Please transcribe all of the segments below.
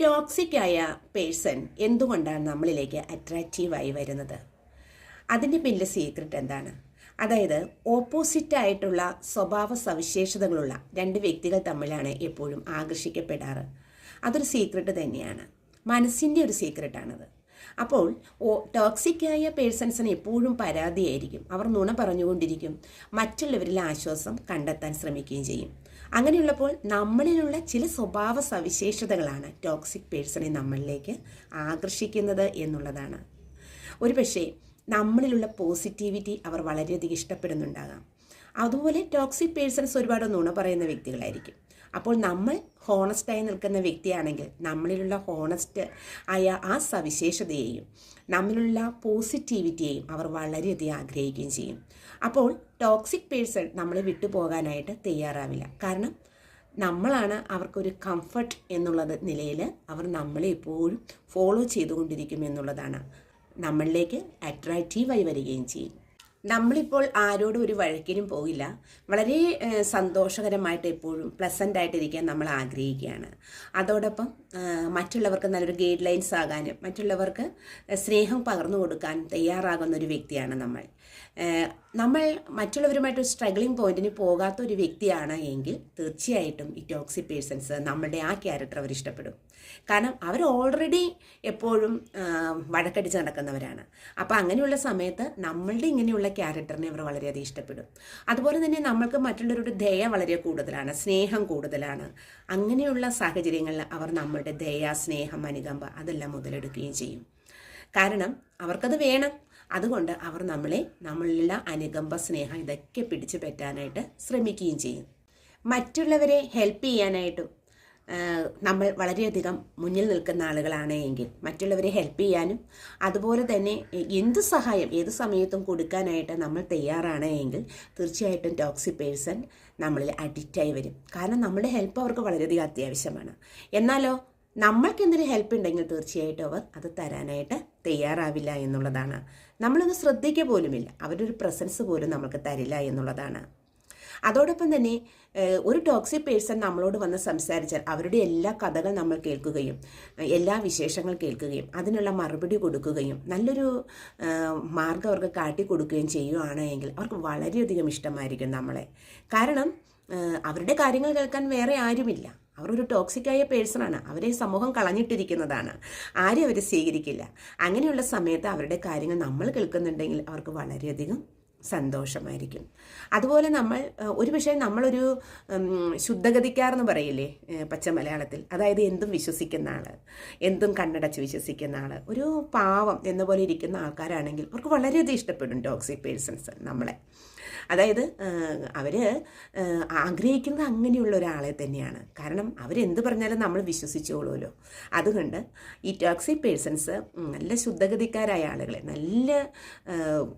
Toxic ആയ person എന്തുകൊണ്ടാണ് നമ്മളിലേക്ക് അട്രാക്റ്റീവായി വരുന്നത്? അതിന്റെ പിന്നിലെ സീക്രട്ട് എന്താണ്? അതായത് ഓപ്പോസിറ്റ് ആയിട്ടുള്ള സ്വഭാവ സവിശേഷതകളുള്ള രണ്ട് വ്യക്തികൾ തമ്മിലാണ് എപ്പോഴും ആകർഷിക്കപ്പെടാറ്. അതൊരു സീക്രട്ട് തന്നെയാണ്. മനസ്സിന്റെ ഒരു സീക്രട്ടാണത് അപ്പോൾ ഓ ടോക്സിക്കായ പേഴ്സൺസിന് എപ്പോഴും പരാതിയായിരിക്കും. അവർ നുണ പറഞ്ഞുകൊണ്ടിരിക്കും. മറ്റുള്ളവരിൽ ആശ്വാസം കണ്ടെത്താൻ ശ്രമിക്കുകയും ചെയ്യും. അങ്ങനെയുള്ളപ്പോൾ നമ്മളിലുള്ള ചില സ്വഭാവ സവിശേഷതകളാണ് ടോക്സിക് പേഴ്സണെ നമ്മളിലേക്ക് ആകർഷിക്കുന്നത് എന്നുള്ളതാണ്. ഒരു പക്ഷേ നമ്മളിലുള്ള പോസിറ്റിവിറ്റി അവർ വളരെയധികം ഇഷ്ടപ്പെടുന്നുണ്ടാകാം. അതുപോലെ ടോക്സിക് പേഴ്സൺസ് ഒരുപാട് നുണ പറയുന്ന വ്യക്തികളായിരിക്കും. അപ്പോൾ നമ്മൾ ഹോണസ്റ്റായി നിൽക്കുന്ന വ്യക്തിയാണെങ്കിൽ നമ്മളിലുള്ള ഹോണസ്റ്റ് ആയ ആ സവിശേഷതയെയും നമ്മളിലുള്ള പോസിറ്റിവിറ്റിയെയും അവർ വളരെയധികം ആഗ്രഹിക്കുകയും ചെയ്യും. അപ്പോൾ ടോക്സിക് പേഴ്സൺ നമ്മളെ വിട്ടുപോകാനായിട്ട് തയ്യാറാവില്ല. കാരണം നമ്മളാണ് അവർക്കൊരു കംഫർട്ട് എന്നുള്ളത് നിലയിൽ അവർ നമ്മളെ എപ്പോഴും ഫോളോ ചെയ്തുകൊണ്ടിരിക്കും എന്നുള്ളതാണ്. നമ്മളിലേക്ക് അട്രാക്റ്റീവായി വരികയും ചെയ്യും. നമ്മളിപ്പോൾ ആരോടും ഒരു വഴക്കിനും പോകില്ല. വളരെ സന്തോഷകരമായിട്ട് എപ്പോഴും പ്ലസന്റ് ആയിട്ടിരിക്കാൻ നമ്മൾ ആഗ്രഹിക്കുകയാണ്. അതോടൊപ്പം മറ്റുള്ളവർക്ക് നല്ലൊരു ഗൈഡ് ലൈൻസ് ആകാനും മറ്റുള്ളവർക്ക് സ്നേഹം പകർന്നു കൊടുക്കാൻ തയ്യാറാകുന്ന ഒരു വ്യക്തിയാണ് നമ്മൾ. നമ്മൾ മറ്റുള്ളവരുമായിട്ട് സ്ട്രഗ്ലിംഗ് പോയിന്റിന് പോകാത്ത ഒരു വ്യക്തിയാണ് എങ്കിൽ തീർച്ചയായിട്ടും ഈ ടോക്സി പേഴ്സൺസ് നമ്മളുടെ ആ ക്യാരക്ടർ അവർ ഇഷ്ടപ്പെടും. കാരണം അവർ ഓൾറെഡി എപ്പോഴും വഴക്കടിച്ച് നടക്കുന്നവരാണ്. അപ്പോൾ അങ്ങനെയുള്ള സമയത്ത് നമ്മളുടെ ഇങ്ങനെയുള്ള ക്യാരക്ടറിനെ അവർ വളരെയധികം ഇഷ്ടപ്പെടും. അതുപോലെ തന്നെ നമ്മൾക്ക് മറ്റുള്ളവരുടെ ദയ വളരെ കൂടുതലാണ് സ്നേഹം കൂടുതലാണ്. അങ്ങനെയുള്ള സാഹചര്യങ്ങളിൽ അവർ നമ്മളുടെ ദയ സ്നേഹം അനുകമ്പ അതെല്ലാം മുതലെടുക്കുകയും ചെയ്യും. കാരണം അവർക്കത് വേണം. അതുകൊണ്ട് അവർ നമ്മളെ നമ്മളിലുള്ള അനുകമ്പ സ്നേഹം ഇതൊക്കെ പിടിച്ചു പറ്റാനായിട്ട് ശ്രമിക്കുകയും ചെയ്യും. മറ്റുള്ളവരെ ഹെൽപ്പ് ചെയ്യാനായിട്ടും നമ്മൾ വളരെയധികം മുന്നിൽ നിൽക്കുന്ന ആളുകളാണ് എങ്കിൽ മറ്റുള്ളവരെ ഹെൽപ്പ് ചെയ്യാനും അതുപോലെ തന്നെ എന്ത് സഹായം ഏത് സമയത്തും കൊടുക്കാനായിട്ട് നമ്മൾ തയ്യാറാണ് എങ്കിൽ തീർച്ചയായിട്ടും ടോക്സി പേഴ്സൺ നമ്മളിൽ അഡിക്റ്റായി വരും. കാരണം നമ്മുടെ ഹെൽപ്പ് അവർക്ക് വളരെയധികം അത്യാവശ്യമാണ്. എന്നാലോ നമ്മൾക്ക് എന്തൊരു ഹെൽപ്പ് ഉണ്ടെങ്കിൽ തീർച്ചയായിട്ടും അവർ അത് തരാനായിട്ട് തയ്യാറാവില്ല എന്നുള്ളതാണ്. നമ്മളൊന്ന് ശ്രദ്ധിക്കുക പോലുമില്ല. അവരൊരു പ്രസൻസ് പോലും നമുക്ക് തരില്ല എന്നുള്ളതാണ്. അതോടൊപ്പം തന്നെ ഒരു ടോക്സിക് പേഴ്സൺ നമ്മളോട് വന്ന് സംസാരിച്ചാൽ അവരുടെ എല്ലാ കഥകൾ നമ്മൾ കേൾക്കുകയും എല്ലാ വിശേഷങ്ങൾ കേൾക്കുകയും അതിനുള്ള മറുപടി കൊടുക്കുകയും നല്ലൊരു മാർഗം അവർക്ക് കാട്ടിക്കൊടുക്കുകയും ചെയ്യുകയാണ് എങ്കിൽ അവർക്ക് വളരെയധികം ഇഷ്ടമായിരിക്കും നമ്മളെ. കാരണം അവരുടെ കാര്യങ്ങൾ കേൾക്കാൻ വേറെ ആരുമില്ല. അവർ ഒരു ടോക്സിക്കായ പേഴ്സണാണ് അവരെ സമൂഹം കളഞ്ഞിട്ടിരിക്കുന്നതാണ്. ആരും അവരെ സ്വീകരിക്കില്ല. അങ്ങനെയുള്ള സമയത്ത് അവരുടെ കാര്യങ്ങൾ നമ്മൾ കേൾക്കുന്നുണ്ടെങ്കിൽ അവർക്ക് വളരെയധികം സന്തോഷമായിരിക്കും. അതുപോലെ നമ്മൾ ഒരു പക്ഷേ നമ്മളൊരു ശുദ്ധഗതിക്കാരെന്ന് പറയില്ലേ പച്ച മലയാളത്തിൽ. അതായത് എന്തും വിശ്വസിക്കുന്ന ആൾ എന്തും കണ്ണടച്ച് വിശ്വസിക്കുന്ന ആൾ ഒരു പാവം എന്ന പോലെ ഇരിക്കുന്ന ആൾക്കാരാണെങ്കിൽ അവർക്ക് വളരെയധികം ഇഷ്ടപ്പെടും ടോക്സിക് പേഴ്സൺസ് നമ്മളെ. അതായത് അവർ ആഗ്രഹിക്കുന്നത് അങ്ങനെയുള്ള ഒരാളെ തന്നെയാണ്. കാരണം അവരെന്ത് പറഞ്ഞാലും നമ്മൾ വിശ്വസിച്ചോളുമല്ലോ. അതുകൊണ്ട് ഈ ടോക്സിക് പേഴ്സൺസ് നല്ല ശുദ്ധഗതിക്കാരായ ആളുകളെ നല്ല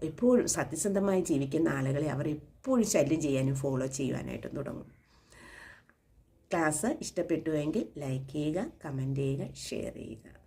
എപ്പോഴും സത്യസന്ധമായി ജീവിക്കുന്ന ആളുകളെ അവർ എപ്പോഴും ശല്യം ചെയ്യാനും ഫോളോ ചെയ്യുവാനായിട്ടും തുടങ്ങും. ക്ലാസ് ഇഷ്ടപ്പെട്ടുവെങ്കിൽ ലൈക്ക് ചെയ്യുക കമന്റ് ചെയ്യുക ഷെയർ ചെയ്യുക.